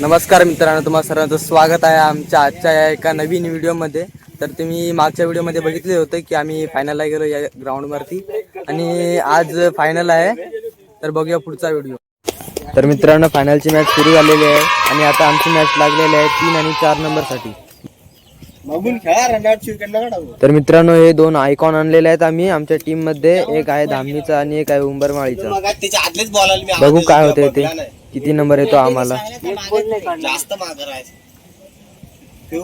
नमस्कार मित्रांनो तुम्हाला सर्वांचं स्वागत आहे आमच्या आजच्या या एका नवीन व्हिडिओमध्ये. तर तुम्ही मागच्या व्हिडिओमध्ये बघितले होते की आम्ही फायनलला गेलो या ग्राउंडवरती आणि आज फायनल आहे. तर बघूया पुढचा व्हिडिओ. तर मित्रांनो फायनलची मॅच सुरू झालेली आहे. आणि आता आमची मॅच लागलेली आहे तीन आणि चार नंबरसाठी. तर मित्रांनो हे दोन आयकॉन आणलेले आहेत आम्ही. आमच्या टीममध्ये एक आहे धामणीचा आणि एक आहे उंबरमाळीचा. बघू काय होते ते. किती नंबर येतो आम्हाला? जास्त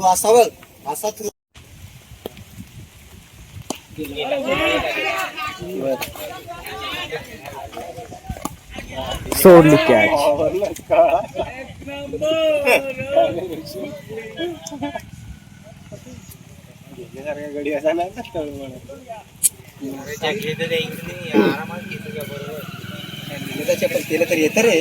असा बघ असा सोडली कॅच. चप्पल केलं तर येतं रे.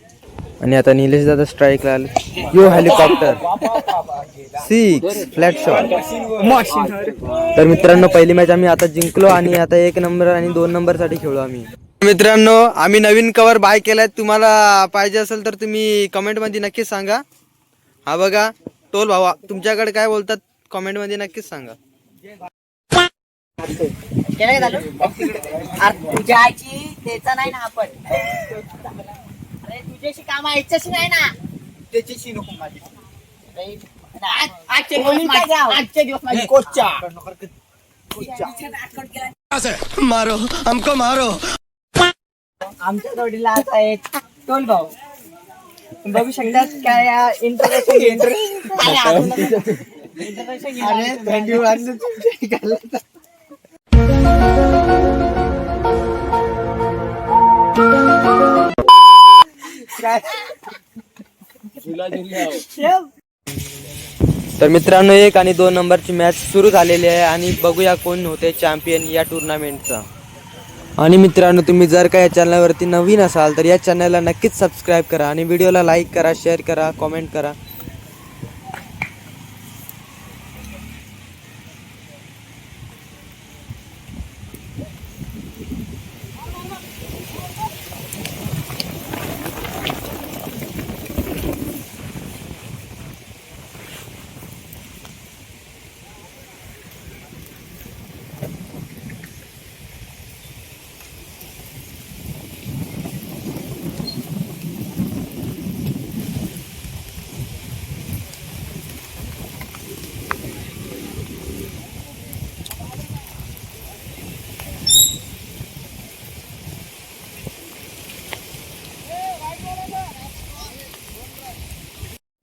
आणि आता निलेश दादा स्ट्राईक आले. यो हेलिकॉप्टर सिक्स फ्लॅट शॉट तर मित्रांनो पहिली मॅच आम्ही आता जिंकलो आणि आता एक नंबर आणि दोन नंबरसाठी खेळू आम्ही. मित्रांनो आम्ही नवीन कवर बाय केलाय. तुम्हाला पाहिजे असेल तर तुम्ही कमेंटमध्ये नक्कीच सांगा. हा बघा टोल भावा तुमच्याकडे काय बोलतात कमेंटमध्ये नक्कीच सांगा. तुझ्या आईची त्याचा नाही ना आपण. तुझ्याशी काम आहे इच्छाशी नाही ना. त्याच्याशी नको माझी अरे, आज- आजचे दिवस माझे- आजचे दिवस माझे. कोचच्या. मारो हमको मारो. आमच्या जोडीला आता एक टोल भाऊ. बघू शकतात काय या इंटरनेशन इंटरनेशन अरे थंडी वाजली तुमच्या इकडला. तर मित्रांनो एक आणि दोन नंबरची मॅच सुरू झालेली आहे आणि बघूया कोण होते चॅम्पियन या टुर्नामेंटचा आणि मित्रांनो तुम्ही जर का या चॅनलवरती नवीन असाल तर या चॅनलला नक्कीच सबस्क्राईब करा आणि व्हिडिओला लाईक करा शेअर करा कॉमेंट करा.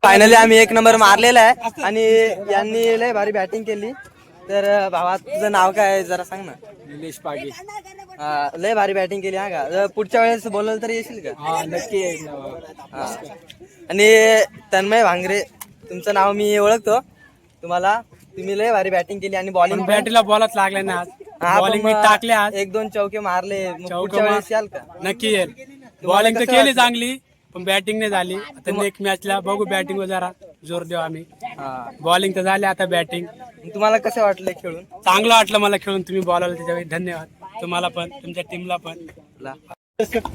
फायनली आम्ही एक नंबर मारलेला आहे. आणि यांनी लय भारी बॅटिंग केली. तर भावा तुझं नाव काय आहे? जरा सांग ना. निलेश हा, लय भारी बॅटिंग केली हा का? जर पुढच्या वेळेस बोलवलं तर येशील का? हा नक्की हा. आणि तन्मय भांगरे तुमचं नाव मी ओळखतो. तुम्हाला तुम्ही लय भारी बॅटिंग केली आणि बॉलिंग बॅटीला बॉलच लागले ना आज. बॉलिंग मी टाकले आज. एक दोन चौके मारले. मग चौके पुढच्या मार- वेळेस याल का? नक्की येईल. बॉलिंग तर कसं केली वाटलं? चांगली. पण बॅटिंग नाही झाली. आता नेक्स्ट मॅचला बघू बॅटिंग जरा. जोर देऊ आम्ही. हा. बॉलिंग तर झाली आता बॅटिंग मग तुम्हाला कसं वाटलं खेळून? चांगलं वाटलं मला खेळून. तुम्ही बॉलाला त्याच्यावेळी धन्यवाद. तुम्हाला पण तुमच्या टीमला पण.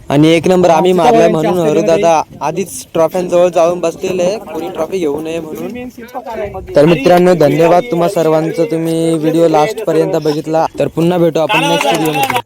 आणि एक नंबर आम्ही मारलाय म्हणून हरुद दादा आधीच ट्रॉफ्यांजवळ जाऊन बसलेले आहे. कोणी ट्रॉफी घेऊ नये म्हणून. तर मित्रांनो धन्यवाद तुम्हा सर्वांचं. तुम्ही व्हिडिओ लास्ट पर्यंत बघितला. तर पुन्हा भेटू आपण नेक्स्ट व्हिडिओमध्ये.